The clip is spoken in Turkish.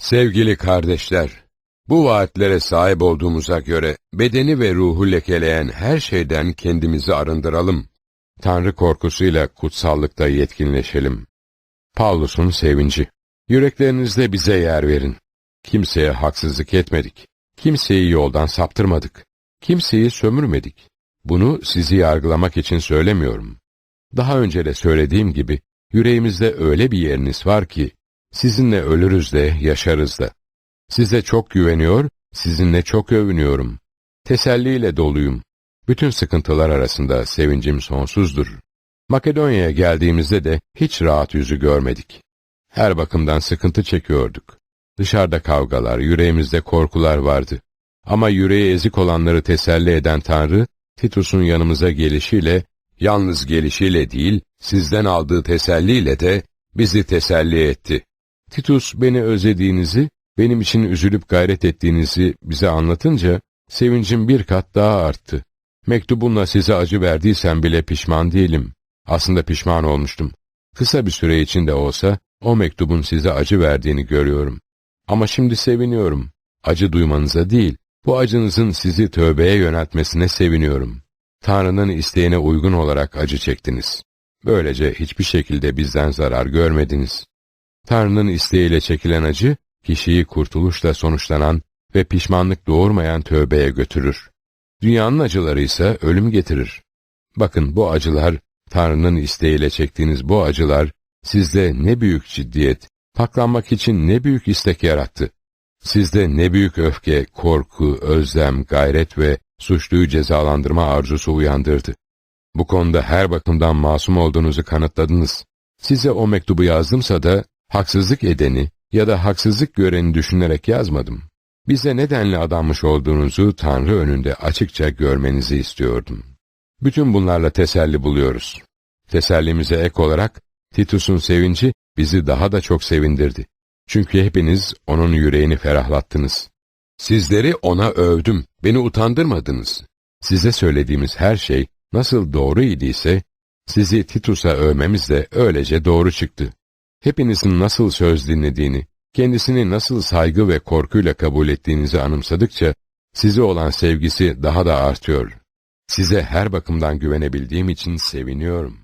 Sevgili kardeşler, bu vaatlere sahip olduğumuza göre bedeni ve ruhu lekeleyen her şeyden kendimizi arındıralım. Tanrı korkusuyla kutsallıkta yetkinleşelim. Pavlus'un sevinci. Yüreklerinizde bize yer verin. Kimseye haksızlık etmedik. Kimseyi yoldan saptırmadık. Kimseyi sömürmedik. Bunu sizi yargılamak için söylemiyorum. Daha önce de söylediğim gibi, yüreğimizde öyle bir yeriniz var ki, sizinle ölürüz de, yaşarız da. Size çok güveniyor, sizinle çok övünüyorum. Teselliyle doluyum. Bütün sıkıntılar arasında sevincim sonsuzdur. Makedonya'ya geldiğimizde de hiç rahat yüzü görmedik. Her bakımdan sıkıntı çekiyorduk. Dışarıda kavgalar, yüreğimizde korkular vardı. Ama yüreği ezik olanları teselli eden Tanrı, Titus'un yanımıza gelişiyle, yalnız gelişiyle değil, sizden aldığı teselliyle de bizi teselli etti. Titus beni özlediğinizi, benim için üzülüp gayret ettiğinizi bize anlatınca, sevincim bir kat daha arttı. Mektubunla size acı verdiysem bile pişman değilim. Aslında pişman olmuştum. Kısa bir süre içinde olsa, o mektubun size acı verdiğini görüyorum. Ama şimdi seviniyorum. Acı duymanıza değil, bu acınızın sizi tövbeye yöneltmesine seviniyorum. Tanrı'nın isteğine uygun olarak acı çektiniz. Böylece hiçbir şekilde bizden zarar görmediniz. Tanrı'nın isteğiyle çekilen acı, kişiyi kurtuluşla sonuçlanan ve pişmanlık doğurmayan tövbeye götürür. Dünyanın acıları ise ölüm getirir. Bakın bu acılar, Tanrı'nın isteğiyle çektiğiniz bu acılar, sizde ne büyük ciddiyet, paklanmak için ne büyük istek yarattı. Sizde ne büyük öfke, korku, özlem, gayret ve suçluyu cezalandırma arzusu uyandırdı. Bu konuda her bakımdan masum olduğunuzu kanıtladınız. Size o mektubu yazdımsa da haksızlık edeni ya da haksızlık göreni düşünerek yazmadım. Bize nedenle adanmış olduğunuzu Tanrı önünde açıkça görmenizi istiyordum. Bütün bunlarla teselli buluyoruz. Tesellimize ek olarak Titus'un sevinci bizi daha da çok sevindirdi. Çünkü hepiniz onun yüreğini ferahlattınız. Sizleri ona övdüm, beni utandırmadınız. Size söylediğimiz her şey nasıl doğru idiyse, sizi Titus'a övmemiz de öylece doğru çıktı. Hepinizin nasıl söz dinlediğini, kendisini nasıl saygı ve korkuyla kabul ettiğinizi anımsadıkça, size olan sevgisi daha da artıyor. Size her bakımdan güvenebildiğim için seviniyorum.